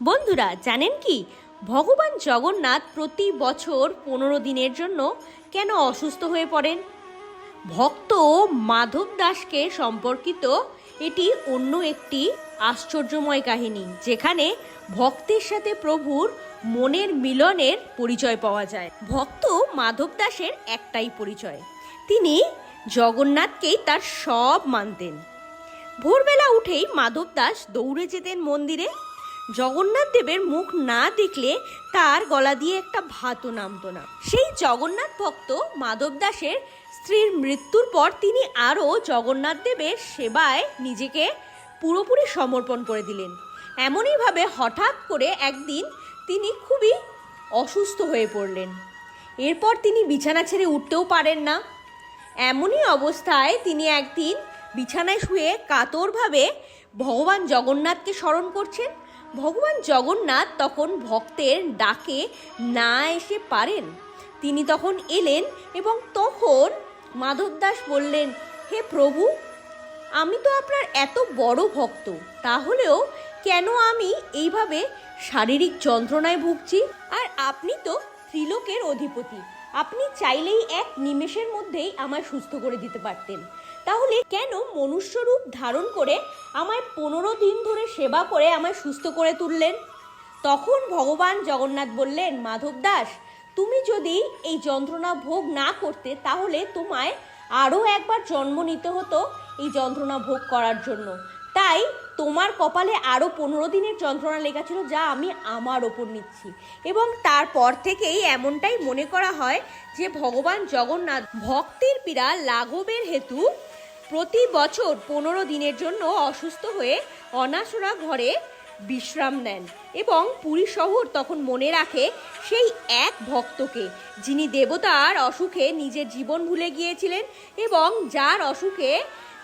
বন্ধুরা, জানেন কি? ভগবান জগন্নাথ প্রতি বছর পনেরো দিনের জন্য কেন অসুস্থ হয়ে পড়েন? ভক্ত মাধব দাসকে সম্পর্কিত এটি অন্য একটি আশ্চর্যময় কাহিনী, যেখানে ভক্তের সাথে প্রভুর মনের মিলনের পরিচয় পাওয়া যায়। ভক্ত মাধব দাসের একটাই পরিচয়, তিনি জগন্নাথকেই তার সব মানতেন। ভোরবেলা উঠেই মাধব দাস দৌড়ে যেতেন মন্দিরে। জগন্নাথ দেবের মুখ না দেখলে তার গলা দিয়ে একটা ভাতও নামতো না। সেই জগন্নাথ ভক্ত মাধব দাসের স্ত্রীর মৃত্যুর পর তিনি আরও জগন্নাথ দেবের সেবায় নিজেকে পুরোপুরি সমর্পণ করে দিলেন। এমনইভাবে হঠাৎ করে একদিন তিনি খুবই অসুস্থ হয়ে পড়লেন। এরপর তিনি বিছানা ছেড়ে উঠতেও পারেন না। এমনই অবস্থায় তিনি একদিন বিছানায় শুয়ে কাতরভাবে ভগবান জগন্নাথকে স্মরণ করছেন। ভগবান জগন্নাথ তখন ভক্তের ডাকে না এসে পারেন। তিনি তখন এলেন এবং তখন মাধব দাস বললেন, হে প্রভু, আমি তো আপনার এত বড় ভক্ত, তাহলেও কেন আমি এইভাবে শারীরিক যন্ত্রণায় ভুগছি? আর আপনি তো ত্রিলোকের অধিপতি, আপনি চাইলেই এক নিমেষের মধ্যেই আমায় সুস্থ করে দিতে পারতেন। তাহলে কেন মনুষ্য রূপ ধারণ করে আমায় পনেরো দিন ধরে সেবা করে আমায় সুস্থ করে তুললেন? তখন ভগবান জগন্নাথ বললেন, মাধব দাস, তুমি যদি এই যন্ত্রণা ভোগ না করতে, তাহলে তোমায় আরও একবার জন্ম নিতে হতো এই যন্ত্রণা ভোগ করার জন্য। তাই তোমার কপালে আরও পনেরো দিনের যন্ত্রণা লেখা ছিল যা আমি আমার ওপর নিচ্ছি। এবং তারপর থেকেই এমনটাই মনে করা হয় যে ভগবান জগন্নাথ ভক্তের পীড়া লাঘবের হেতু প্রতি বছর পনেরো দিনের জন্য অসুস্থ হয়ে অনাসরা ঘরে বিশ্রাম নেন এবং পুরী শহর তখন মনে রাখে সেই এক ভক্তকে, যিনি দেবতার অসুখে নিজের জীবন ভুলে গিয়েছিলেন এবং যার অসুখে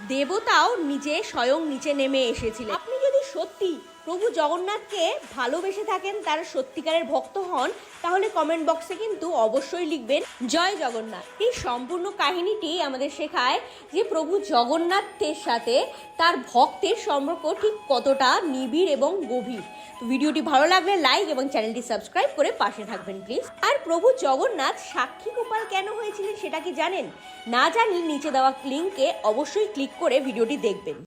দেবতাও নিজে স্বয়ং নিচে নেমে এসেছিলেন। আপনি সত্যি প্রভু জগন্নাথকে ভালোবেসে থাকেন, তার সত্যিকারের ভক্ত হন, তাহলে কমেন্ট বক্সে কিন্তু অবশ্যই লিখবেন, জয় জগন্নাথ। এই সম্পূর্ণ কাহিনীটি আমাদের শেখায় যে প্রভু জগন্নাথের সাথে তার ভক্তের সম্পর্ক ঠিক কতটা নিবিড় এবং গভীর। ভিডিওটি ভালো লাগলে লাইক এবং চ্যানেলটি সাবস্ক্রাইব করে পাশে থাকবেন প্লিজ আর প্রভু জগন্নাথ সাক্ষী গোপাল কেন হয়েছিলেন সেটা কি জানেন? না জানলে নিচে দেওয়া লিঙ্কে অবশ্যই ক্লিক করে ভিডিওটি দেখবেন।